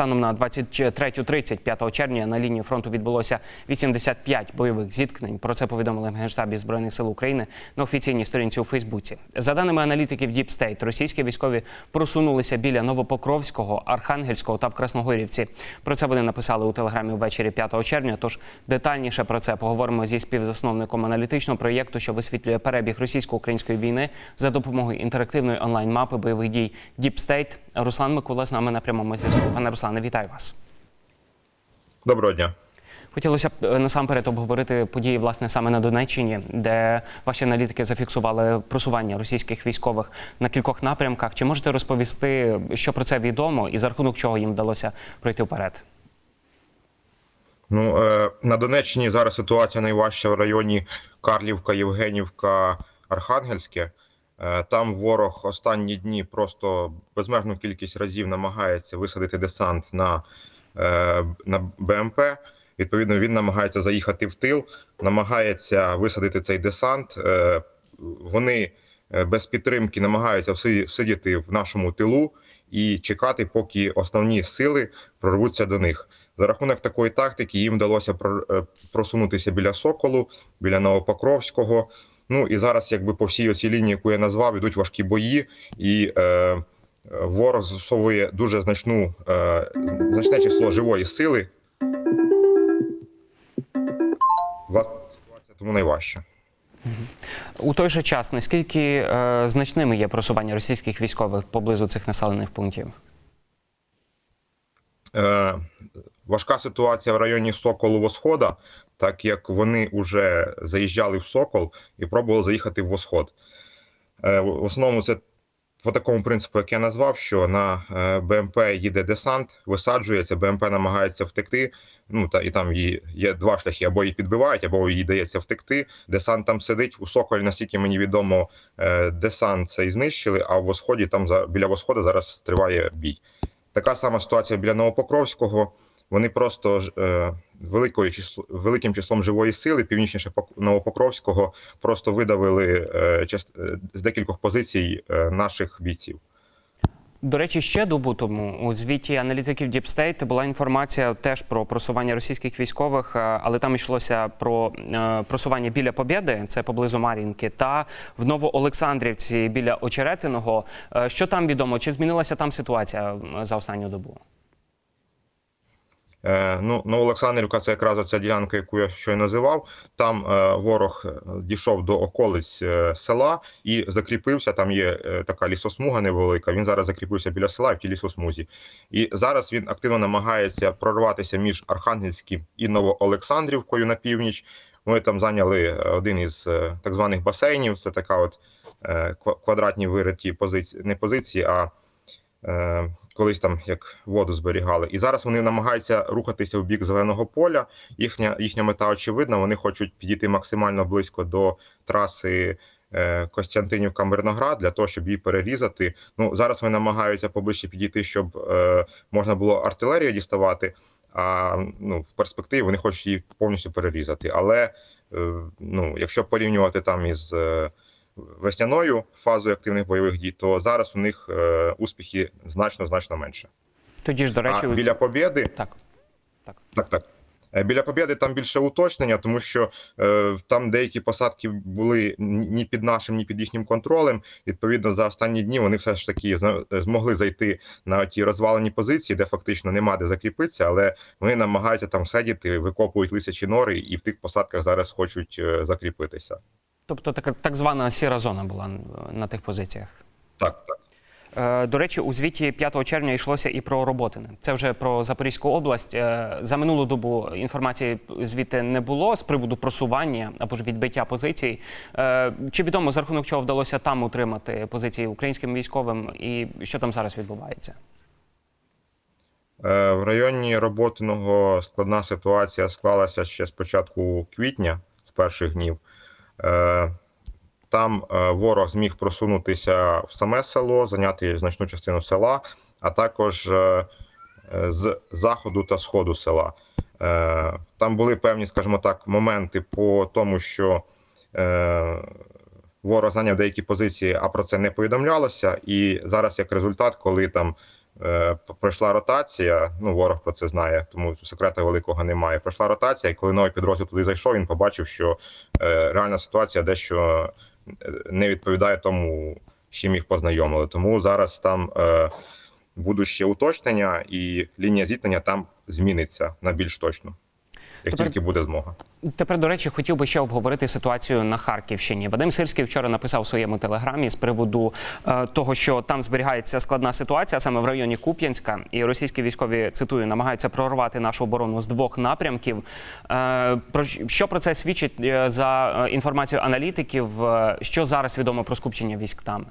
Станом на 23.30 5 червня на лінії фронту відбулося 85 бойових зіткнень. Про це повідомили в Генштабі Збройних сил України на офіційній сторінці у Фейсбуці. За даними аналітиків Deep State, російські військові просунулися біля Новопокровського, Архангельського та в Красногорівці. Про це вони написали у телеграмі ввечері 5 червня. Тож детальніше про це поговоримо зі співзасновником аналітичного проєкту, що висвітлює перебіг російсько-української війни за допомогою інтерактивної онлайн-мапи бойових дій Deep State. Руслан Микола з нами на прямому зв'язку. Пане Руслане, вітаю вас. Доброго дня. Хотілося б е, насамперед обговорити події власне саме на Донеччині, де ваші аналітики зафіксували просування російських військових на кількох напрямках. Чи можете розповісти, що про це відомо, і за рахунок чого їм вдалося пройти вперед? Ну е, на Донеччині зараз ситуація найважча в районі Карлівка, Євгенівка, Архангельське. Е, там ворог останні дні просто безмежну кількість разів намагається висадити десант на, е, на БМП. Відповідно, він намагається заїхати в тил, намагається висадити цей десант. Е, вони без підтримки намагаються сидіти в нашому тилу і чекати, поки основні сили прорвуться до них. За рахунок такої тактики їм вдалося про- просунутися біля Соколу, біля Новопокровського. Ну і зараз, якби по всій оцій лінії, яку я назвав, йдуть важкі бої, і е, ворог застосовує дуже значну е, значне число живої сили. Власне, ситуація тому найважча. У той же час наскільки е, значними є просування російських військових поблизу цих населених пунктів? Е, важка ситуація в районі Соколу Восхода, так як вони вже заїжджали в Сокол і пробували заїхати в Восход. Е, в основному це по такому принципу, як я назвав, що на е, БМП їде десант, висаджується, БМП намагається втекти. Ну та і там є два шляхи: або її підбивають, або їй дається втекти. Десант там сидить у Соколі, наскільки мені відомо, е, десант цей знищили. А в Восході там біля Восходу зараз триває бій. Така сама ситуація біля Новопокровського. Вони просто е, великою число, великим числом живої сили, північніше Пок- Новопокровського, просто видавили е, е, з декількох позицій наших бійців. До речі, ще добу тому у звіті аналітиків State була інформація теж про просування російських військових, але там йшлося про просування біля Побєди, це поблизу Мар'їнки, та в Новоолександрівці біля Очеретиного. Що там відомо? Чи змінилася там ситуація за останню добу? Е, ну, Новоолександрівка це якраз ця ділянка, яку я щойно називав. Там е, ворог е, дійшов до околиць села і закріпився. Там є така лісосмуга невелика. Він зараз закріпився біля села в тій лісосмузі. І зараз він активно намагається прорватися між Архангельським і Новоолександрівкою на північ. Ми там зайняли один із так званих басейнів. Це така от квадратні вириті позиції, не позиції, а колись там як воду зберігали. І зараз вони намагаються рухатися в бік зеленого поля. Їхня їхня мета очевидна. Вони хочуть підійти максимально близько до траси. е, Костянтинівка Мирноград для того, щоб її перерізати. Ну зараз вони намагаються поближче підійти, щоб е, можна було артилерію діставати. А ну в перспективі вони хочуть її повністю перерізати. Але е, ну, якщо порівнювати там із е, весняною фазою активних бойових дій, то зараз у них е, успіхи значно значно менше. Тоді ж, до речі, А біля Побєди, так. Так. так, так. Е, Біля Побєди там більше уточнення, тому що е, там деякі посадки були ні під нашим, ні під їхнім контролем. Відповідно, за останні дні вони все ж таки змогли зайти на ті розвалені позиції, де фактично нема де закріпитися, але вони намагаються там сидіти, викопують лисячі нори і в тих посадках зараз хочуть е, закріпитися. Тобто така так звана сіра зона була на тих позиціях. Так, так. Е, До речі, у звіті 5 червня йшлося і про Роботине. Це вже про Запорізьку область. Е, За минулу добу інформації звідти не було з приводу просування або ж відбиття позицій. Е, Чи відомо за рахунок чого вдалося там утримати позиції українським військовим, і що там зараз відбувається? В районі Роботиного складна ситуація склалася ще з початку квітня, з перших днів. Е, Там е, ворог зміг просунутися в саме село, зайняти значну частину села, а також е, з заходу та сходу села. Там були певні, скажімо так, моменти по тому, що ворог зайняв деякі позиції, а про це не повідомлялося. І зараз, як результат, коли там пройшла ротація. Ну, ворог про це знає, тому секрета великого немає. Пройшла ротація, і коли новий підрозділ туди зайшов, він побачив, що е, реальна ситуація дещо е, не відповідає тому, з чим їх познайомили. Тому зараз там е, будуть ще уточнення, і лінія зіткнення там зміниться на більш точну, як Тепер- тільки буде змога. Тепер, до речі, хотів би ще обговорити ситуацію на Харківщині. Вадим Сирський вчора написав у своєму телеграмі з приводу е, того, що там зберігається складна ситуація саме в районі Куп'янська, і російські військові цитую намагаються прорвати нашу оборону з двох напрямків. Е, про що про це свідчить е, за е, інформацією аналітиків? е, Що зараз відомо про скупчення військ там?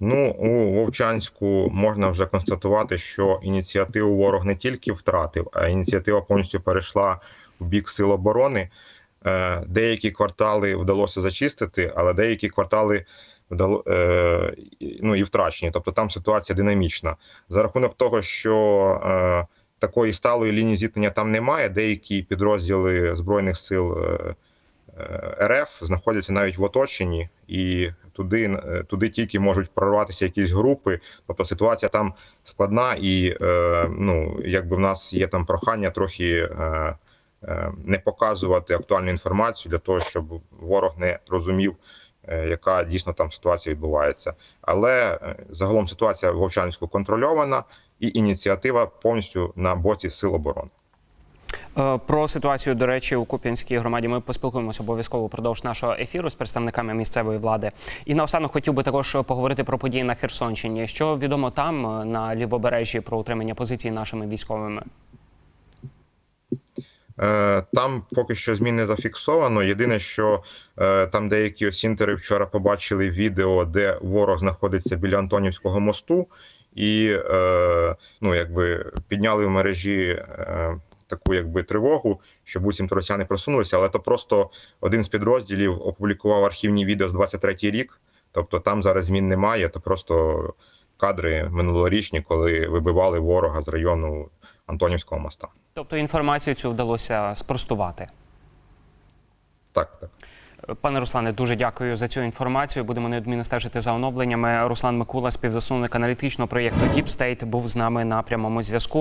Ну, у Вовчанську можна вже констатувати, що ініціативу ворог не тільки втратив, а ініціатива повністю перейшла в бік сил оборони. Е, Деякі квартали вдалося зачистити, але деякі квартали е, ну, і втрачені. Тобто там ситуація динамічна. За рахунок того, що е, такої сталої лінії зіткнення там немає, деякі підрозділи Збройних сил РФ знаходяться навіть в оточенні, і туди, е, туди тільки можуть прорватися якісь групи. Тобто ситуація там складна, і е, ну, якби в нас є там прохання трохи е, е, не показувати актуальну інформацію для того, щоб ворог не розумів, е, яка дійсно там ситуація відбувається. Але е, загалом ситуація в Вовчанську контрольована, і ініціатива повністю на боці сил оборони. Е, Про ситуацію, до речі, у Куп'янській громаді ми поспілкуємося обов'язково впродовж нашого ефіру з представниками місцевої влади. І наостанок хотів би також поговорити про події на Херсонщині. Що відомо там е, на лівобережжі про утримання позицій нашими військовими? Е, Там поки що змін не зафіксовано. Єдине, що там деякі осінтери вчора побачили відео, де ворог знаходиться біля Антонівського мосту, і ну, якби підняли в мережі таку якби тривогу, що буцімто росіяни просунулися, але то просто один з підрозділів опублікував архівні відео з 23-й рік. Тобто там зараз змін немає, то просто кадри минулорічні, коли вибивали ворога з району Антонівського моста. Тобто інформацію цю вдалося спростувати. Так, так. Пане Руслане, дуже дякую за цю інформацію. Будемо неодмінно стежити за оновленнями. Руслан Микула, співзасновник аналітичного проєкту Deep State, був з нами на прямому зв'язку.